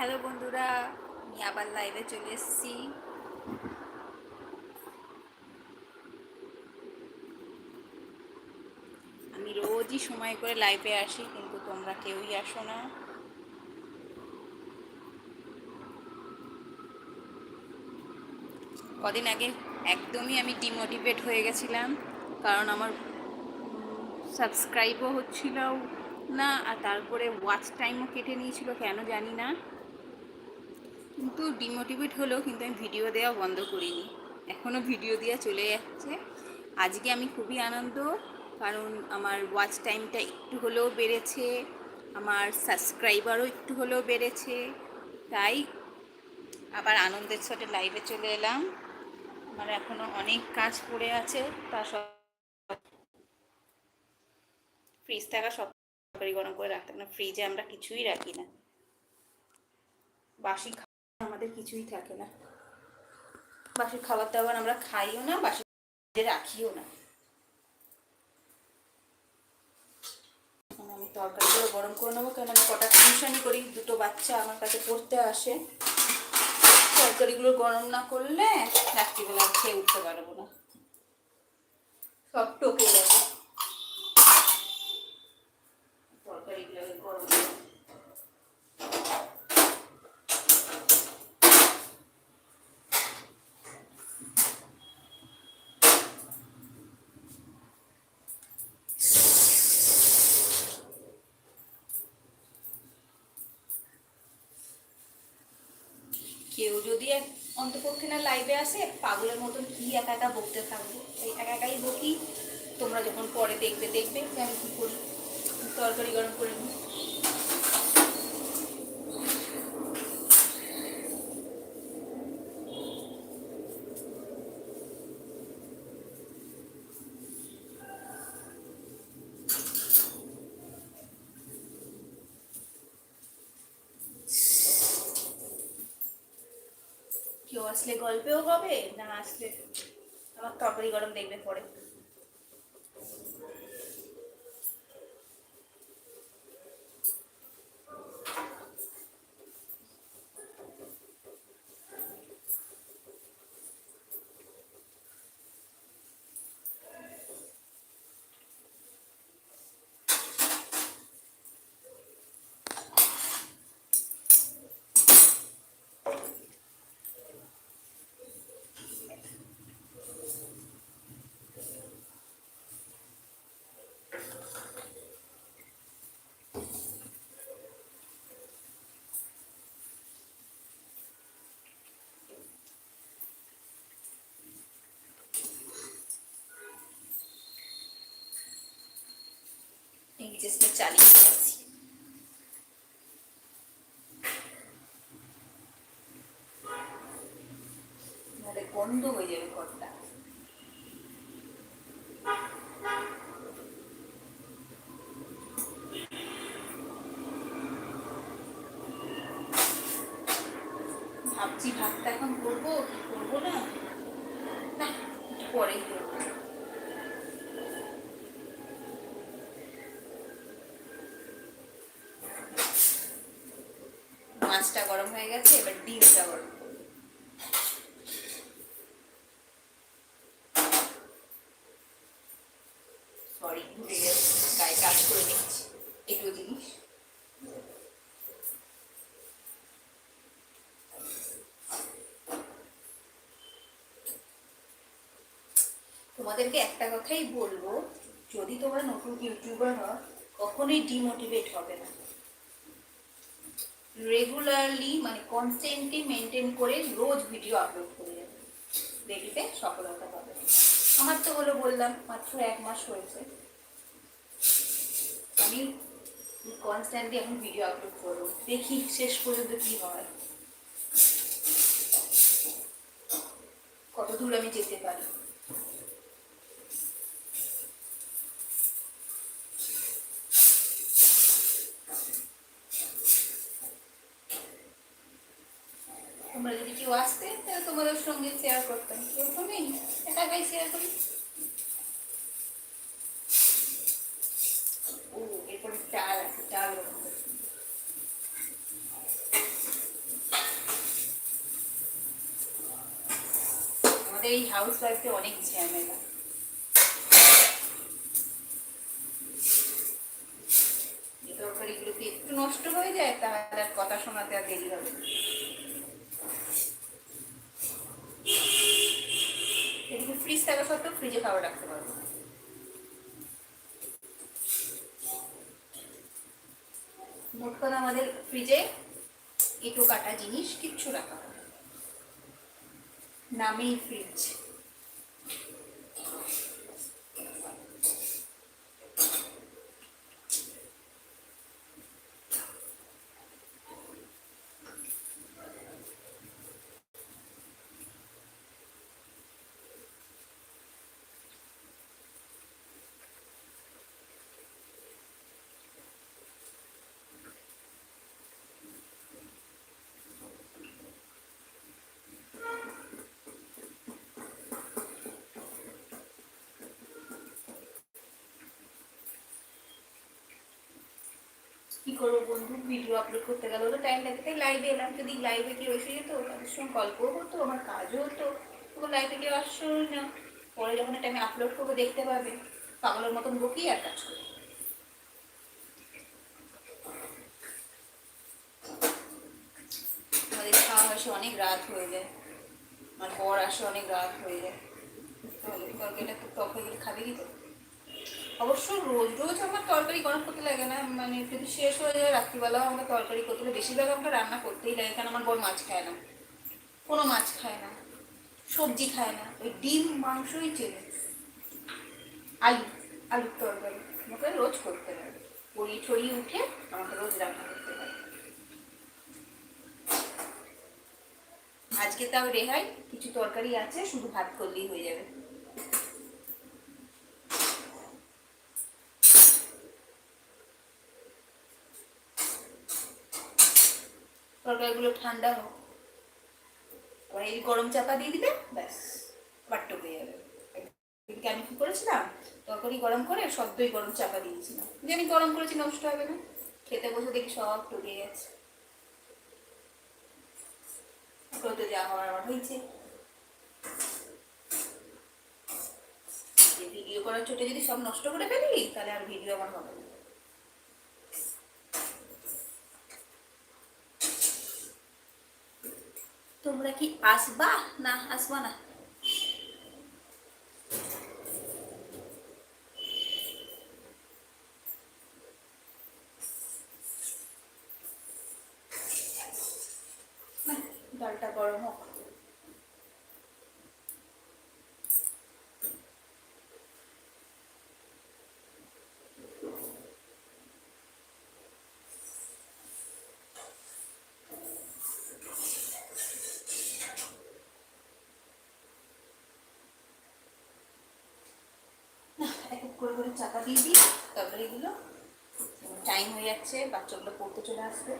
Hello বন্ধুরা, আমি আবার লাইভে চলে এসেছি। আমি রোজই সময় করে লাইভে আসি, কিন্তু তোমরা কেউই আসো না। কদিন আগে একদমই আমি ডিমোটিভেট হয়ে গেছিলাম, কারণ আমার সাবস্ক্রাইবও হচ্ছিল না, আর তারপরে ওয়াচ টাইমও কেটে নিয়েছিল, কেন জানি না। কিন্তু ডিমোটিভেট হলেও কিন্তু আমি ভিডিও দেওয়া বন্ধ করিনি। এখনও ভিডিও দেওয়া চলে যাচ্ছে। আজকে আমি খুবই আনন্দ, কারণ আমার ওয়াচ টাইমটা একটু হলেও বেড়েছে, আমার সাবস্ক্রাইবারও একটু হলেও বেড়েছে। তাই আবার আনন্দের সাথে লাইভে চলে এলাম। আমার এখনও অনেক কাজ পড়ে আছে, তা সব ফ্রিজ থাকা সব গরম করে রাখতে না ফ্রিজে আমরা কিছুই রাখি না। বাসি কিছুই থাকে না। বাসি খাবার দাবার আমরা খাইও না বাসি রাখিও না। আমি তরকারিগুলো গরম করে নেব কারণ আমি কটা টিউশনই করি, দুটো বাচ্চা আমার কাছে পড়তে আসে। তরকারিগুলো গরম না করলে রাত্রিবেলা খেয়ে উঠতে পারব না। সব টকে যাবে তরকারিগুলো গরম করে কেউ যদি অন্তপক্ষে না লাইভে আসে, পাগলের মতন কি একা একা বকতে থাকব? এই একা একাই বকি, তোমরা যখন পরে দেখবে দেখবে যে আমি কী করি? তরকারি গরম করে নিই কেউ আসলে গল্পেও হবে না আসলে আমার তরকারি গরম দেখবে পরে। চেষ্টা চালিয়ে যাচ্ছি নাহলে বন্ধ হয়ে যাবে ঘরটা। ভাবছি ভাতটা এখন করব কি করব না? না পরেই করব। মাছটা গরম হয়ে গেছে, এবার ডিমটা গরম তোমাদেরকে একটা কথাই বলব, যদি তোমরা নতুন ইউটিউবার হও, কখনোই ডিমোটিভেট হবে না। রেগুলারলি মানে কনস্ট্যান্টলি মেনটেন করে রোজ ভিডিও আপলোড করে যাবে দেখবে সফলতা পাবে। আমার তো হলো বললাম, মাত্র এক মাস হয়েছে। আমি কনস্ট্যান্টলি এখন ভিডিও আপলোড করব। দেখি শেষ পর্যন্ত কি হয়। কত দূর আমি যেতে পারি? কেউ আসতে তাহলে তোমাদের সঙ্গে শেয়ার করতাম। প্রথমেই একা শেয়ার করি। আমাদের এই হাউস ওয়াইফে অনেক ঝামেলা তরকারিগুলোকে একটু নষ্ট হয়ে যায়? তাহলে আর কথা শোনাতে আর দেরি হবে থাকা সত্ত্বেও ফ্রিজে খাবার রাখতে পারব মোট কথা আমাদের ফ্রিজে এটো কাটা জিনিস কিচ্ছু রাখা। নামেই ফ্রিজ কি করব বন্ধু? ভিডিও আপলোড করতে গেলে তো টাইম লাগে। তাই লাইভে এলাম। যদি লাইভে কেউ এসে যেত, তাদের সঙ্গে গল্পও হতো আমার কাজও হতো। তবু লাইভে কেউ আসছোই না। পরে যখন একটা আমি আপলোড করব, দেখতে পাবে। পাগলের মতন বকি আর কাজ করি। আমাদের খাওয়া আসে অনেক রাত হয়ে যায়। আমার বর আসে অনেক রাত হয়ে যায়। তাহলে তরকারিটা গেলে খাবে কি তো অবশ্য রোজ রোজ আমার তরকারি গরম করতে লাগে না মানে যদি শেষ হয়ে যায় রাত্রিবেলাও আমরা তরকারি করতে হবে বেশিরভাগ আমরা রান্না করতেই লাগে, কারণ আমার বড় মাছ খায় না। কোনো মাছ খায় না, সবজি খায় না। ওই ডিম, মাংসই চেনে। আলু, আলুর তরকারি। আমাকে রোজ করতে লাগে পড়ি ঠড়ি উঠে আমাকে রোজ রান্না করতে লাগে আজকে তাও রেহাই, কিছু তরকারি আছে, শুধু ভাত করলেই হয়ে যাবে। তরকারিগুলো ঠান্ডা হোক। এবার এই গরম চাপা দিয়ে দিবে, ব্যাস বাট্ট হয়ে যাবে। এদিকে আমি কি করেছিলাম? তরকারি গরম করে সদ্যই গরম চাপা দিয়েছিলাম। যে আমি গরম করেছি নষ্ট হবে না। খেতে বসে দেখি সব টুকে গেছে। এখন তো যা হওয়ার আমার হয়েছে। ভিডিও করার ছোটে যদি সব নষ্ট করে ফেলি, তাহলে আর ভিডিও আমার হবে না। তোমরা কি আসবা না আসবা না না, ডালটা গরম হোক না এক এক করে চাপা দিয়ে দিই তরকারিগুলো টাইম হয়ে যাচ্ছে বাচ্চাগুলো পড়তে চলে আসবে।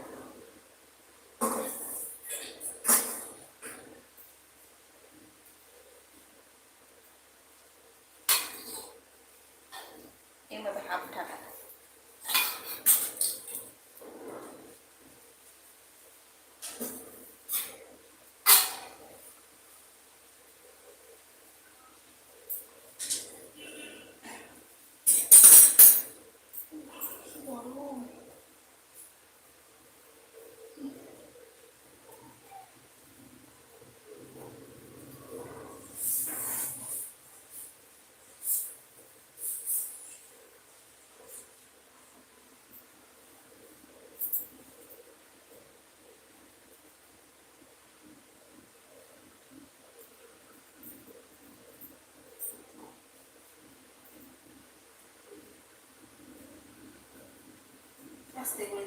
আস্তে করে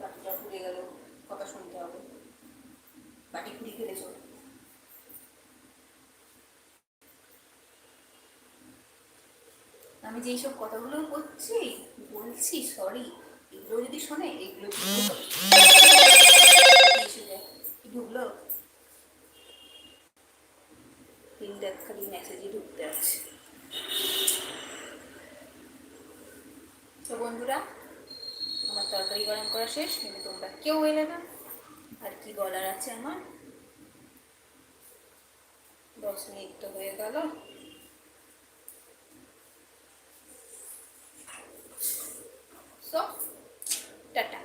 বাটিটা ঘুরে গেল, কথা শুনতে হবে। বাটি ঘুরি ফেলে চল। আমি যেই সব কথাগুলো করছি বলছি সরি এগুলো যদি শোনে, এগুলো ঢুকলো। খালি মেসেজই ঢুকতে আছে তো বন্ধুরা তরকারি গরম করা শেষ, কিন্তু তোমরা কেউ এলে না। আর কি বলার আছে আমার? দশ মিনিট তো হয়ে গেল। টাটা।